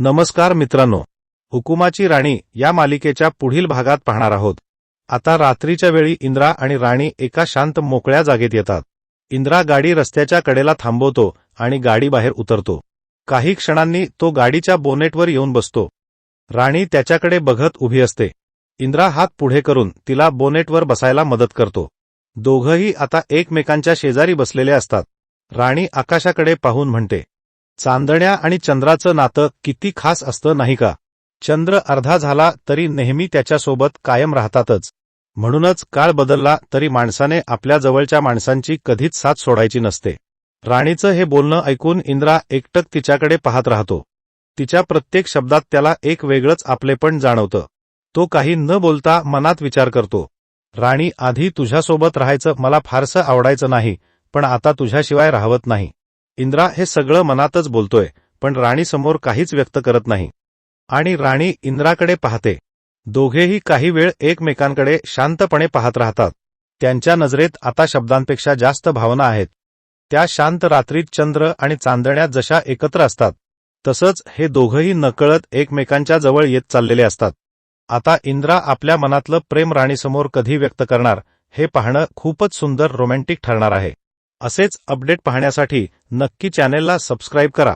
नमस्कार मित्रांनो. हुकुमाची राणी या मालिकेच्या पुढील भागात पाहणार आहोत. आता रात्रीच्या वेळी इंद्रा आणि राणी एका शांत मोकळ्या जागेत येतात. इंद्रा गाडी रस्त्याच्या कडेला थांबवतो आणि गाडी बाहेर उतरतो. काही क्षणांनी तो गाडीच्या बोनेटवर येऊन बसतो. राणी त्याच्याकडे बघत उभी असते. इंद्रा हात पुढे करून तिला बोनेटवर बसायला मदत करतो. दोघंही आता एकमेकांच्या शेजारी बसलेले असतात. राणी आकाशाकडे पाहून म्हणते चांदण्या आणि चंद्राचं नातं किती खास असतं नाही का? चंद्र अर्धा झाला तरी नेहमी त्याच्यासोबत कायम राहतातच. म्हणूनच काळ बदलला तरी माणसाने आपल्या जवळच्या माणसांची कधीच साथ सोडायची नसते. राणीचं हे बोलणं ऐकून इंद्रा एकटक तिच्याकडे पाहत राहतो. तिच्या प्रत्येक शब्दात त्याला एक वेगळंच आपलेपण जाणवतं. तो काही न बोलता मनात विचार करतो. राणी आधी तुझ्यासोबत राहायचं मला फारसं आवडायचं नाही पण आता तुझ्याशिवाय राहवत नाही. इंद्रा हे सगळं मनातच बोलतोय पण राणीसमोर काहीच व्यक्त करत नाही. आणि राणी इंद्राकडे पाहते. दोघेही काही वेळ एकमेकांकडे शांतपणे पाहत राहतात. त्यांच्या नजरेत आता शब्दांपेक्षा जास्त भावना आहेत. त्या शांत रात्रीत चंद्र आणि चांदण्या जशा एकत्र असतात तसंच हे दोघंही नकळत एकमेकांच्या जवळ येत चाललेले असतात. आता इंद्रा आपल्या मनातलं प्रेम राणीसमोर कधी व्यक्त करणार हे पाहणं खूपच सुंदर रोमॅन्टिक ठरणार आहे. असेच अपडेट पाहण्यासाठी नक्की चॅनेलला सबस्क्राईब करा.